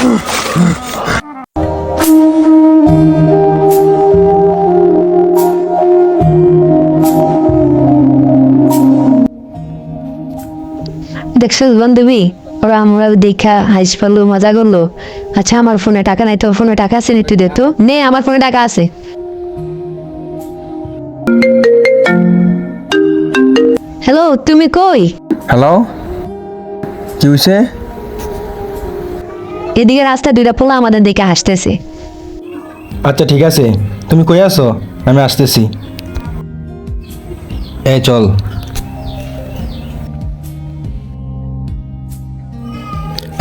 দেখছিস বান্ধবী ওরা আমরা দেখা হাইস পারল, মজা করল। আচ্ছা আমার ফোনে টাকা নাই তো, ফোনে টাকা আছে তুই দে তো। নে, আমার ফোনে টাকা আছে। হ্যালো তুমি কই? হ্যালো কি হয়েছে এদিকে রাস্তায় দুইটা পোলা আমাদের দিকে হাসতেছে। আচ্ছা ঠিক আছে। তুমি কই আছো? আমি আসতেছি। এই চল।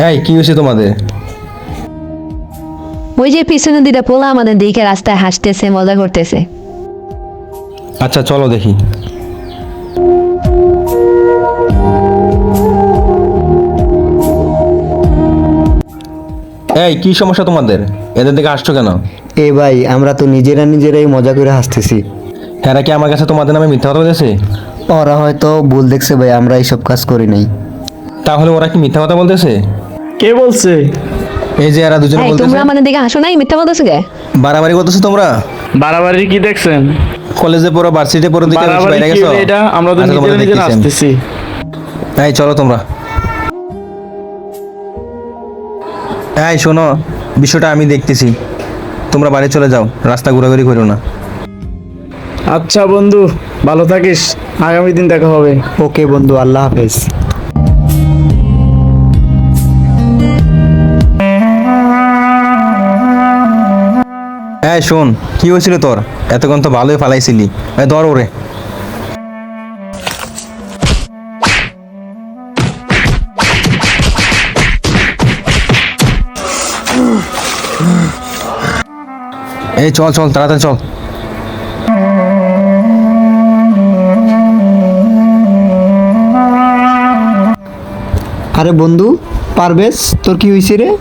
এই কি হয়েছে তোমাদের? ওই যে পিছনে দুইটা পোলা আমাদের দিকে রাস্তায় হাসতেছে মজা করতেছে। আচ্ছা চলো দেখি। এই কি সমস্যা তোমাদের? এদের দিকে আসছো কেন? এ ভাই আমরা তো নিজেরা নিজেরাই মজা করে হাসতেছি। এরা কি আমার কাছে তোমাদের নামে মিথ্যা কথা বলেছে? ওরা হয়তো ভুল দেখছে ভাই আমরা এইসব কাজ করি নাই। তাহলে ওরা কি মিথ্যা কথা বলতেছে? কে বলছে? এই যে এরা দুজন এই বলতেছে। তোমরা আমাদের দিকে হাসো নাই মিথ্যা বলতেছো কে? বাড়াবাড়ি করতেছো তোমরা? বাড়াবাড়ি কি দেখছেন? কলেজে পড়ো ভার্সিটিতে পড়ো দিকে বেশি বাড়াবাড়ি বাইরে কি গেছো? এটা? আমরা তো আচ্ছা, নিজেরা তোমাদের নিজেরা দেখতেছি। আসতেছি এই চলো তোমরা। এই শোনো বিষয়টা আমি দেখতেছি। তোমরা বাড়ি চলে যাও রাস্তা ঘোরাঘুরি করো না। আচ্ছা বন্ধু ভালো থাকিস আগামী দিন দেখা হবে। ওকে বন্ধু আল্লাহ হাফেজ। হ্যাঁ শোন কি হয়েছিল তোর? এতক্ষণ তো ভালোই ফালাইছিলি। ধর ওরে। এই চল চল তাড়াতাড়ি চল। আরে বন্ধু পারভেজ তোর কি হয়েছে রে?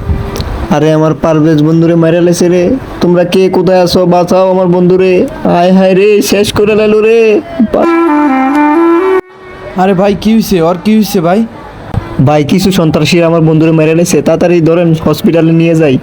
আরে আমার পারভেজ বন্ধুরে মারা লেছে রে। তোমরা কে কোথায় আছো বাঁচাও আমার বন্ধুরে। আয় হায় রে শেষ করে লাইলো রে। বা- আরে ভাই কি হয়েছে ওর কি হয়েছে ভাই? ভাই কিছু সন্ত্রাসী আমার বন্ধুরে মেরে লেছে তাড়াতাড়ি ধরেন হসপিটালে নিয়ে যাই।